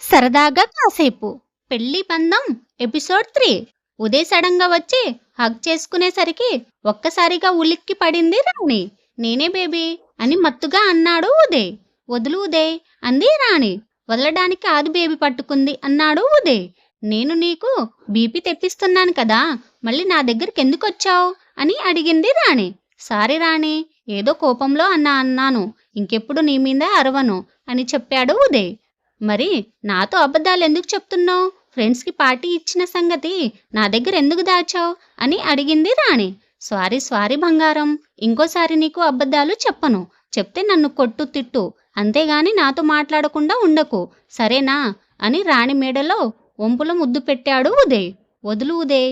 సరదాగా కాసేపు. పెళ్ళి పందం ఎపిసోడ్ త్రీ. ఉదయ్ సడన్గా వచ్చి హగ్ చేసుకునేసరికి ఒక్కసారిగా ఉలిక్కి పడింది రాణి. నేనే బేబీ అని మత్తుగా అన్నాడు ఉదయ్. వదులు ఉదయ్ అంది రాణి. వదలడానికి ఆది బేబీ పట్టుకుంది అన్నాడు ఉదయ్. నేను నీకు బీపీ తెప్పిస్తున్నాను కదా మళ్ళీ నా దగ్గరికి ఎందుకు వచ్చావు? అని అడిగింది రాణి. సారీ రాణి ఏదో కోపంలో అన్నా అన్నాను. ఇంకెప్పుడు నీ మీద అరవను అని చెప్పాడు ఉదయ్. మరి నాతో అబద్ధాలు ఎందుకు చెప్తున్నావు? ఫ్రెండ్స్కి పార్టీ ఇచ్చిన సంగతి నా దగ్గర ఎందుకు దాచావు? అని అడిగింది రాణి. సారీ సారీ బంగారం. ఇంకోసారి నీకు అబద్ధాలు చెప్పను. చెప్తే నన్ను కొట్టు తిట్టు. అంతేగాని నాతో మాట్లాడకుండా ఉండకు. సరేనా? అని రాణి మేడలో వంపుల ముద్దు పెట్టాడు ఉదయ్. వదులు ఉదయ్.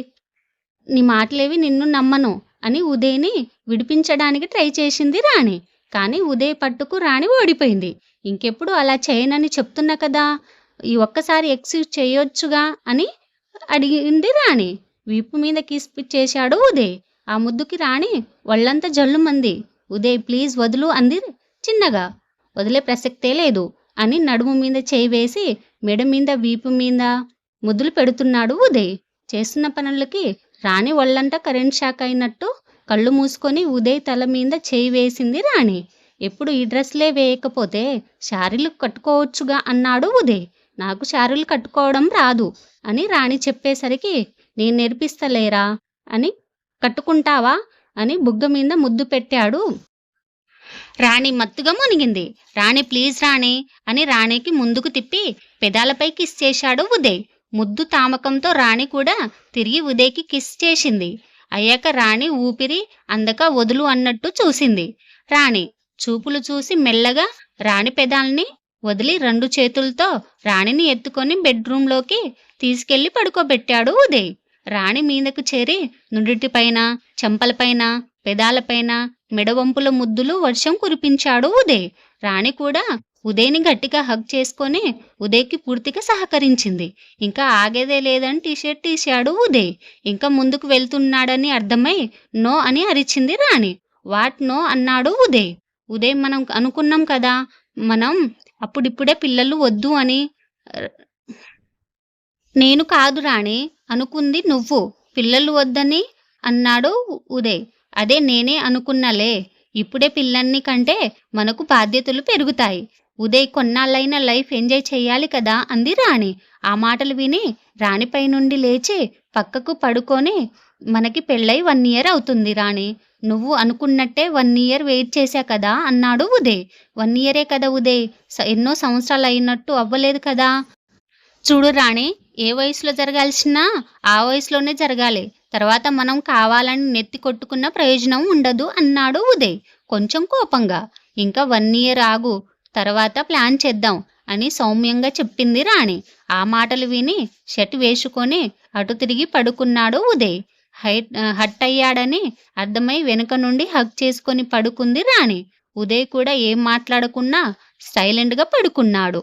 నీ మాటలేవి నిన్ను నమ్మను అని ఉదయ్ని విడిపించడానికి ట్రై చేసింది రాణి. కానీ ఉదయ్ పట్టుకు రాణి ఓడిపోయింది. ఇంకెప్పుడు అలా చేయనని చెప్తున్నా కదా ఈ ఒక్కసారి ఎక్స్క్యూజ్ చేయొచ్చుగా అని అడిగింది రాణి. వీపు మీద కిస్ చేశాడు ఉదయ్. ఆ ముద్దుకి రాణి ఒళ్ళంతా జల్లుమంది ఉదయ్ ప్లీజ్ వదులు అంది చిన్నగా. వదిలే ప్రసక్తే లేదు అని నడుము మీద చేయి వేసి మెడ మీద వీపు మీద ముద్దులు పెడుతున్నాడు ఉదయ్. చేస్తున్న పనులకి రాణి ఒళ్ళంతా కరెంట్ షాక్ అయినట్టు కళ్ళు మూసుకొని ఉదయ్ తల మీద చేయి వేసింది రాణి. ఎప్పుడు ఈ డ్రెస్లే వేయకపోతే శారీలు కట్టుకోవచ్చుగా అన్నాడు ఉదయ్. నాకు శారీలు కట్టుకోవడం రాదు అని రాణి చెప్పేసరికి నేను నేర్పిస్తలేరా అని కట్టుకుంటావా అని బుగ్గ మీద ముద్దు పెట్టాడు. రాణి మత్తుగా మునిగింది. రాణి ప్లీజ్ రాణి అని రాణికి ముందుకు తిప్పి పెదాలపై కిస్ చేశాడు ఉదయ్. ముద్దు తామకంతో రాణి కూడా తిరిగి ఉదయ్కి కిస్ చేసింది. అయ్యాక రాణి ఊపిరి అందక వదులు అన్నట్టు చూసింది. రాణి చూపులు చూసి మెల్లగా రాణి పెదాల్ని వదిలి రెండు చేతులతో రాణిని ఎత్తుకొని బెడ్రూంలోకి తీసుకెళ్ళి పడుకోబెట్టాడు ఉదయ్. రాణి మీదకు చేరి నుడిటిపైన చెంపలపైన పెదాలపైన మెడవంపుల ముద్దులు వర్షం కురిపించాడు ఉదయ్. రాణి కూడా ఉదయ్ని గట్టిగా హగ్ చేసుకొని ఉదయ్కి పూర్తిగా సహకరించింది. ఇంకా ఆగేదే లేదని టీషర్ట్ తీశాడు ఉదయ్. ఇంకా ముందుకు వెళ్తున్నాడని అర్థమై నో అని అరిచింది రాణి. వాట్ నో అన్నాడు ఉదయ్. ఉదయ్ మనం అనుకున్నాం కదా మనం అప్పుడిప్పుడే పిల్లలు వద్దు అని నేను కాదు రాణి అనుకుంది నువ్వు. పిల్లలు వద్దని అన్నాడు ఉదయ్. అదే నేనే అనుకున్నలే. ఇప్పుడే పిల్లల్ని కంటే మనకు బాధ్యతలు పెరుగుతాయి. ఉదయ్ కొన్నాళ్ళైన లైఫ్ ఎంజాయ్ చేయాలి కదా అంది రాణి. ఆ మాటలు విని రాణిపై నుండి లేచి పక్కకు పడుకొని మనకి పెళ్ళై వన్ ఇయర్ అవుతుంది రాణి. నువ్వు అనుకున్నట్టే వన్ ఇయర్ వెయిట్ చేశా కదా అన్నాడు ఉదయ్. వన్ ఇయరే కదా ఉదయ్. ఎన్నో సంవత్సరాలు అయినట్టు అవ్వలేదు కదా. చూడు రాణి ఏ వయసులో జరగాల్సినా ఆ వయసులోనే జరగాలి. తర్వాత మనం కావాలని నెత్తి కొట్టుకున్న ప్రయోజనం ఉండదు అన్నాడు ఉదయ్ కొంచెం కోపంగా. ఇంకా వన్ ఇయర్ ఆగు తర్వాత ప్లాన్ చేద్దాం అని సౌమ్యంగా చెప్పింది రాణి. ఆ మాటలు విని షర్ట్ వేసుకొని అటు తిరిగి పడుకున్నాడు ఉదయ్. హైట్ హట్ అయ్యాడని అర్థమై వెనుక నుండి హగ్ చేసుకొని పడుకుంది రాణి. ఉదయ్ కూడా ఏం మాట్లాడకుండా సైలెంట్గా పడుకున్నాడు.